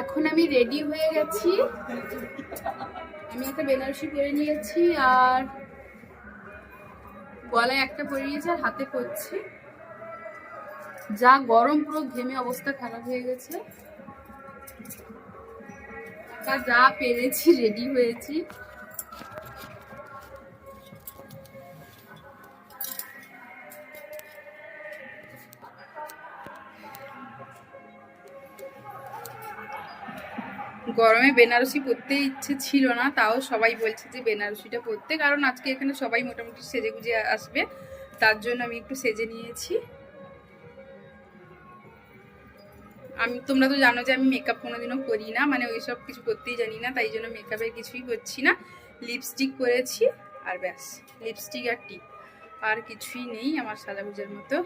এখন আমি রেডি হয়ে গেছি। আমি একটা বেনারসি পরে নিয়েছি আর গলায় একটা পরে নিয়েছি আর হাতে পরছি যা গরম পুরো ঘেমে অবস্থা খারাপ হয়ে গেছে। তা যা পেরেছি রেডি হয়েছি। গরমে বেনারসি পরতে ইচ্ছে ছিল না, তাও সবাই বলছে যে বেনারসিটা পরতে, কারণ আজকে এখানে সবাই মোটামুটি সেজে গুজে আসবে, তার জন্য আমি একটু সেজে নিয়েছি। আমি, তোমরা তো জানো যে আমি মেকআপ কোনোদিনও করি না মানে ওইসব কিছু করতেই জানি না, তাই জন্য মেকআপের কিছুই করছি না। লিপস্টিক করেছি, আর ব্যাস লিপস্টিক আর টিপ আর কিছুই নেই আমার সাজাগুজের মতো।